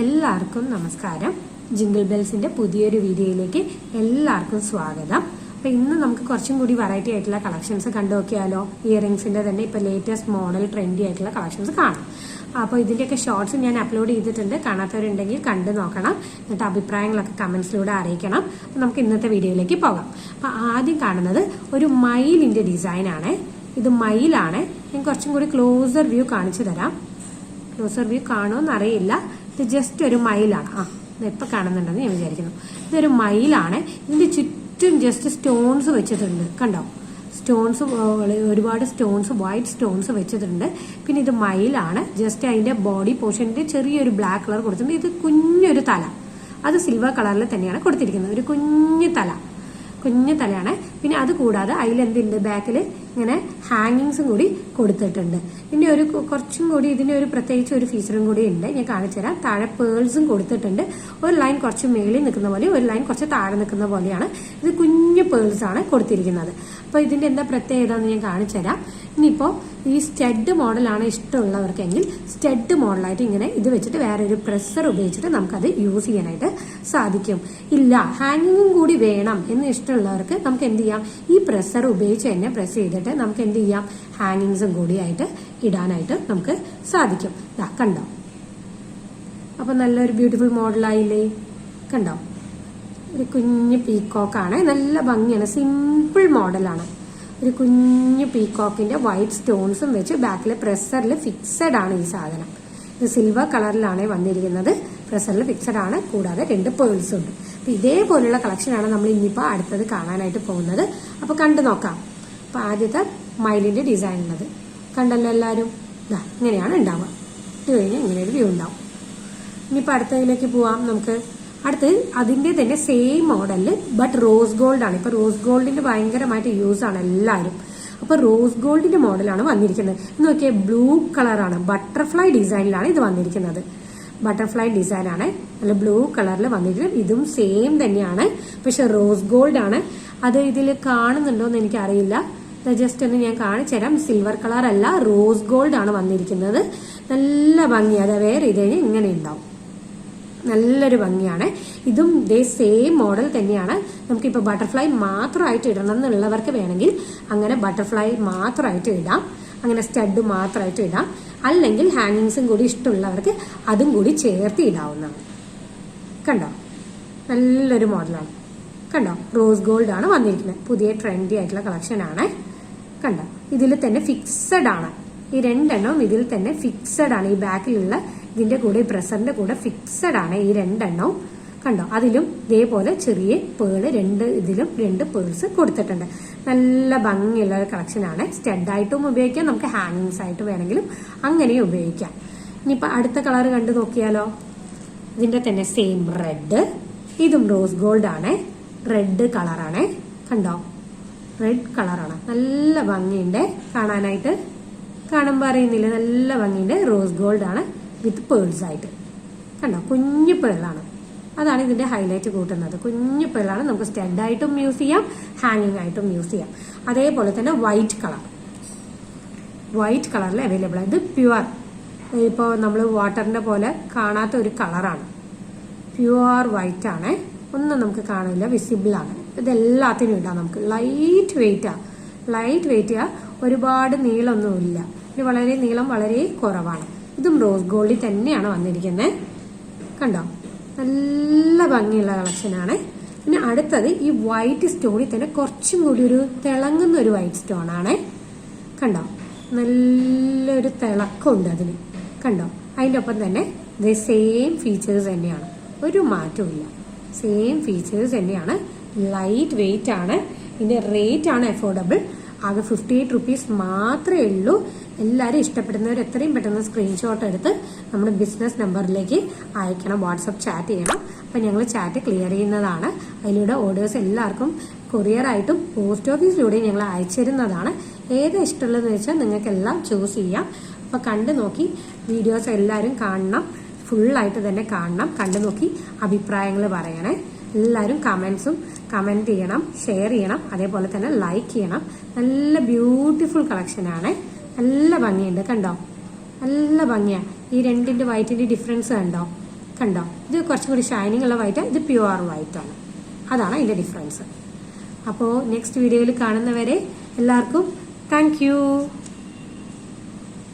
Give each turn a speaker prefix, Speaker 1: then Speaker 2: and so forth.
Speaker 1: എല്ലാവർക്കും നമസ്കാരം. ജിംഗിൾ ബെൽസിന്റെ പുതിയൊരു വീഡിയോയിലേക്ക് എല്ലാവർക്കും സ്വാഗതം. അപ്പൊ ഇന്ന് നമുക്ക് കുറച്ചും കൂടി വെറൈറ്റി ആയിട്ടുള്ള കളക്ഷൻസ് കണ്ടു നോക്കിയാലോ ഇയറിംഗ്സിന്റെ തന്നെ ഇപ്പൊ ലേറ്റസ്റ്റ് മോഡൽ ട്രെൻഡി ആയിട്ടുള്ള കളക്ഷൻസ് കാണാം. അപ്പോൾ ഇതിന്റെയൊക്കെ ഷോർട്സ് ഞാൻ അപ്ലോഡ് ചെയ്തിട്ടുണ്ട്. കാണാത്തവരുണ്ടെങ്കിൽ കണ്ടു നോക്കണം. എന്നിട്ട് അഭിപ്രായങ്ങളൊക്കെ കമന്റ്സിലൂടെ അറിയിക്കണം. അപ്പൊ നമുക്ക് ഇന്നത്തെ വീഡിയോയിലേക്ക് പോകാം. അപ്പൊ ആദ്യം കാണുന്നത് ഒരു മയിലിന്റെ ഡിസൈൻ ആണ്. ഇത് മയിലാണ്. ഞാൻ കുറച്ചും കൂടി ക്ലോസർ വ്യൂ കാണിച്ചു തരാം. ക്ലോസർ വ്യൂ കാണുമെന്ന് അറിയില്ല ഇത് ജസ്റ്റ് ഒരു മയിലാണ്. ആ ഇപ്പൊ കാണുന്നുണ്ടെന്ന് ഞാൻ വിചാരിക്കുന്നു. ഇതൊരു മയിലാണ്. ഇതിന്റെ ചുറ്റും ജസ്റ്റ് സ്റ്റോൺസ് വെച്ചിട്ടുണ്ട്. കണ്ടോ? സ്റ്റോൺസ് ഒരുപാട് സ്റ്റോൺസ് വൈറ്റ് സ്റ്റോൺസ് വെച്ചിട്ടുണ്ട്. പിന്നെ ഇത് മയിലാണ്. ജസ്റ്റ് അതിന്റെ ബോഡി പോർഷന്റെ ചെറിയൊരു ബ്ലാക്ക് കളർ കൊടുത്തിട്ടുണ്ട്. ഇത് കുഞ്ഞൊരു തല. അത് സിൽവർ കളറിൽ തന്നെയാണ് കൊടുത്തിരിക്കുന്നത്. ഒരു കുഞ്ഞു തല. കുഞ്ഞു തലയാണ്. പിന്നെ അത് കൂടാതെ അതിലെന്തുണ്ട് ബാക്കിൽ ഇങ്ങനെ ഹാങ്ങിങ്സും കൂടി കൊടുത്തിട്ടുണ്ട്. പിന്നെ ഒരു കുറച്ചും കൂടി ഇതിന് ഒരു പ്രത്യേകിച്ച് ഒരു ഫീച്ചറും കൂടി ഉണ്ട്. ഞാൻ കാണിച്ചു തരാം. താഴെ പേൾസും കൊടുത്തിട്ടുണ്ട്. ഒരു ലൈൻ കുറച്ച് മേളിൽ നിൽക്കുന്ന പോലെ ഒരു ലൈൻ കുറച്ച് താഴെ നിൽക്കുന്ന പോലെയാണ് ഇത് കുഞ്ഞു പേൾസ് ആണ് കൊടുത്തിരിക്കുന്നത്. അപ്പോൾ ഇതിന്റെ എന്താ പ്രത്യേകത എന്ന് ഞാൻ കാണിച്ചു തരാം. ഇനിയിപ്പോ ഈ സ്റ്റഡ് മോഡലാണ് ഇഷ്ടമുള്ളവർക്കെങ്കിൽ സ്റ്റഡ് മോഡലായിട്ട് ഇങ്ങനെ ഇത് വെച്ചിട്ട് വേറെ ഒരു പ്രഷർ ഉപയോഗിച്ചിട്ട് നമുക്കത് യൂസ് ചെയ്യാനായിട്ട് സാധിക്കും. ഇല്ല ഹാങ്ങിങ്ങും കൂടി വേണം എന്ന് ഇഷ്ടമുള്ളവർക്ക് നമുക്ക് എന്ത് ചെയ്യാം? ഈ പ്രസർ ഉപയോഗിച്ച് തന്നെ പ്രസ് ചെയ്തിട്ട് നമുക്ക് എന്ത് ചെയ്യാം? ഹാങ്ങിങ്സും കൂടി ആയിട്ട് ഇടാനായിട്ട് നമുക്ക് സാധിക്കും. ഇതാ കണ്ടോ? അപ്പൊ നല്ലൊരു ബ്യൂട്ടിഫുൾ മോഡലായില്ലേ കണ്ടോ? ഒരു കുഞ്ഞു പീക്കോക്കാണ് നല്ല ഭംഗിയാണ്. സിമ്പിൾ മോഡലാണ് ഒരു കുഞ്ഞു പീക്കോക്കിന്റെ വൈറ്റ് സ്റ്റോൺസും വെച്ച് ബാക്കിലെ പ്രസ്സറിൽ ഫിക്സഡ് ആണ് ഈ സാധനം. ഇത് സിൽവർ കളറിലാണ് വന്നിരിക്കുന്നത്. പ്രഷറിൽ ഫിക്സഡ് ആണ്. കൂടാതെ രണ്ട് പേൾസ് ഉണ്ട്. അപ്പൊ ഇതേപോലുള്ള കളക്ഷനാണ് നമ്മൾ ഇനിയിപ്പോൾ അടുത്തത് കാണാനായിട്ട് പോകുന്നത്. അപ്പൊ കണ്ടു നോക്കാം. അപ്പൊ ആദ്യത്തെ മൈലിന്റെ ഡിസൈൻ ഉള്ളത്. കണ്ടല്ലോ എല്ലാവരും ഇങ്ങനെയാണ് ഉണ്ടാവുക. ഇത് കഴിഞ്ഞാൽ ഇങ്ങനെ ഒരു വ്യൂ ഉണ്ടാവും. ഇനിയിപ്പോൾ അടുത്തതിലേക്ക് പോവാം നമുക്ക്. അടുത്ത് അതിന്റെ തന്നെ same model but rose gold ആണ്. ഇപ്പൊ റോസ് ഗോൾഡിന്റെ ഭയങ്കരമായിട്ട് യൂസ് ആണ് എല്ലാവരും അപ്പൊ റോസ് ഗോൾഡിന്റെ മോഡലാണ് വന്നിരിക്കുന്നത്. നോക്കിയാൽ നോക്കിയേ ബ്ലൂ കളറാണ് ബട്ടർഫ്ലൈ ഡിസൈനിലാണ് ഇത് വന്നിരിക്കുന്നത്. ബട്ടർഫ്ലൈ ഡിസൈൻ ആണ് നല്ല ബ്ലൂ കളറിൽ വന്നിരിക്കുന്നത്. ഇതും സെയിം തന്നെയാണ്. പക്ഷെ റോസ് ഗോൾഡ് ആണ്. അത് ഇതിൽ കാണുന്നുണ്ടോ എന്ന് എനിക്കറിയില്ല. ജസ്റ്റ് ഒന്ന് ഞാൻ കാണിച്ചു തരാം. സിൽവർ കളർ അല്ല റോസ് ഗോൾഡ് ആണ് വന്നിരിക്കുന്നത്. നല്ല ഭംഗി അത് വേറെ ഇത് കഴിഞ്ഞാൽ ഇങ്ങനെ ഉണ്ടാവും. നല്ലൊരു ഭംഗിയാണ്. ഇതും ഇതേ സെയിം മോഡൽ തന്നെയാണ്. നമുക്കിപ്പോൾ ബട്ടർഫ്ലൈ മാത്രമായിട്ട് ഇടണം എന്നുള്ളവർക്ക് വേണമെങ്കിൽ അങ്ങനെ ബട്ടർഫ്ലൈ മാത്രമായിട്ട് ഇടാം. അങ്ങനെ സ്റ്റഡ് മാത്രമായിട്ട് ഇടാം. അല്ലെങ്കിൽ ഹാങ്ങിങ്സും കൂടി ഇഷ്ടമുള്ളവർക്ക് അതും കൂടി ചേർത്ത് ഇടാവുന്നതാണ്. കണ്ടോ? നല്ലൊരു മോഡലാണ്. കണ്ടോ? റോസ് ഗോൾഡ് ആണ് വന്നിരിക്കുന്നത്. പുതിയ ട്രെൻഡി ആയിട്ടുള്ള കളക്ഷൻ ആണ്. കണ്ടോ? ഇതിൽ തന്നെ ഫിക്സഡ് ആണ്. ഈ രണ്ടെണ്ണവും ഇതിൽ തന്നെ ഫിക്സഡ് ആണ്. ഈ ബാക്കിലുള്ള ഇതിന്റെ കൂടെ ഈ പ്രസറിന്റെ കൂടെ ഫിക്സഡ് ആണ് ഈ രണ്ടെണ്ണവും. കണ്ടോ? അതിലും ഇതേപോലെ ചെറിയ പേൾ രണ്ട് ഇതിലും രണ്ട് പേൾസ് കൊടുത്തിട്ടുണ്ട്. നല്ല ഭംഗിയുള്ള ഒരു ആണ്. സ്റ്റഡ് ആയിട്ടും ഉപയോഗിക്കാം. നമുക്ക് ഹാങ്ങിങ്സ് ആയിട്ട് വേണമെങ്കിലും അങ്ങനെയും ഉപയോഗിക്കാം. ഇനിയിപ്പോ അടുത്ത കളർ കണ്ടു നോക്കിയാലോ? ഇതിന്റെ തന്നെ സെയിം റെഡ് ഇതും റോസ് ഗോൾഡ് ആണ്. റെഡ് കളറാണ് കണ്ടോ? റെഡ് കളറാണ് നല്ല ഭംഗിയുണ്ട് കാണാനായിട്ട്. കാണുമ്പോൾ അറിയുന്നില്ല? നല്ല ഭംഗിയുണ്ട്. റോസ് ഗോൾഡ് ആണ്. വിത്ത് പേൾസ് ആയിട്ട്. കണ്ടോ? കുഞ്ഞു പേളാണ് അതാണ് ഇതിന്റെ ഹൈലൈറ്റ് കൂട്ടുന്നത്. കുഞ്ഞു പിള്ളാണ് നമുക്ക് സ്റ്റഡ് ആയിട്ടും യൂസ് ചെയ്യാം ഹാങ്ങിങ് ആയിട്ടും യൂസ് ചെയ്യാം. അതേപോലെ തന്നെ വൈറ്റ് കളർ വൈറ്റ് കളറിൽ അവൈലബിൾ ആണ് ഇത് പ്യുവർ ഇപ്പോൾ നമ്മൾ വാട്ടറിന്റെ പോലെ കാണാത്ത ഒരു കളറാണ് പ്യുവർ വൈറ്റ് ആണ്. ഒന്നും നമുക്ക് കാണില്ല വിസിബിൾ ആണ്. ഇതെല്ലാത്തിനും ഇടാം നമുക്ക്. ലൈറ്റ് വെയിറ്റാ ലൈറ്റ് വെയിറ്റ് ഒരുപാട് നീളമൊന്നുമില്ല. ഇത് വളരെ നീളം വളരെ കുറവാണ്. ഇതും റോസ് ഗോൾഡിൽ തന്നെയാണ് വന്നിരിക്കുന്നത് കണ്ടോ? നല്ല ഭംഗിയുള്ള കളക്ഷനാണ് പിന്നെ അടുത്തത് ഈ വൈറ്റ് സ്റ്റോണിൽ തന്നെ കുറച്ചും കൂടി ഒരു തിളങ്ങുന്ന ഒരു വൈറ്റ് സ്റ്റോൺ ആണ്. കണ്ടോ? നല്ലൊരു തിളക്കമുണ്ട് അതിന്. കണ്ടോ? അതിന്റെ ഒപ്പം തന്നെ ഇത് സെയിം ഫീച്ചേഴ്സ് തന്നെയാണ്. ഒരു മാറ്റവും സെയിം ഫീച്ചേഴ്സ് തന്നെയാണ്. ലൈറ്റ് വെയിറ്റ് ആണ്. ഇതിന്റെ റേറ്റ് ആണ് അഫോർഡബിൾ ആകെ ഫിഫ്റ്റി എയ്റ്റ് റുപ്പീസ് മാത്രമേ ഉള്ളൂ. എല്ലാവരും ഇഷ്ടപ്പെടുന്നവർ എത്രയും പെട്ടെന്ന് സ്ക്രീൻഷോട്ട് എടുത്ത് നമ്മുടെ ബിസിനസ് നമ്പറിലേക്ക് അയക്കണം വാട്സപ്പ് ചാറ്റ് ചെയ്യണം. അപ്പം ഞങ്ങൾ ചാറ്റ് ക്ലിയർ ചെയ്യുന്നതാണ്. അതിലൂടെ ഓർഡേഴ്സ് എല്ലാവർക്കും കൊറിയർ ആയിട്ടും പോസ്റ്റ് ഓഫീസിലൂടെയും ഞങ്ങൾ അയച്ചിരുന്നതാണ് ഏത് ഇഷ്ടമുള്ളതെന്ന് വെച്ചാൽ നിങ്ങൾക്കെല്ലാം ചൂസ് ചെയ്യാം. അപ്പോൾ കണ്ടു നോക്കി വീഡിയോസ് എല്ലാവരും കാണണം. ഫുള്ളായിട്ട് തന്നെ കാണണം. കണ്ടു നോക്കി അഭിപ്രായങ്ങൾ പറയണേ. എല്ലാവരും കമൻസും കമന്റ് ചെയ്യണം ഷെയർ ചെയ്യണം അതേപോലെ തന്നെ ലൈക്ക് ചെയ്യണം. നല്ല ബ്യൂട്ടിഫുൾ കളക്ഷനാണ് നല്ല ഭംഗിയുണ്ട് കണ്ടോ? നല്ല ഭംഗിയാണ് ഈ രണ്ടിന്റെ വൈറ്റിന്റെ ഡിഫറൻസ് കണ്ടോ? കണ്ടോ? ഇത് കുറച്ചും കൂടി ഷൈനിങ് ഉള്ള വൈറ്റ് ഇത് പ്യുവർ വൈറ്റാണ് അതാണ് അതിന്റെ ഡിഫറൻസ് അപ്പോൾ നെക്സ്റ്റ് വീഡിയോയിൽ കാണുന്നവരെ എല്ലാവർക്കും താങ്ക്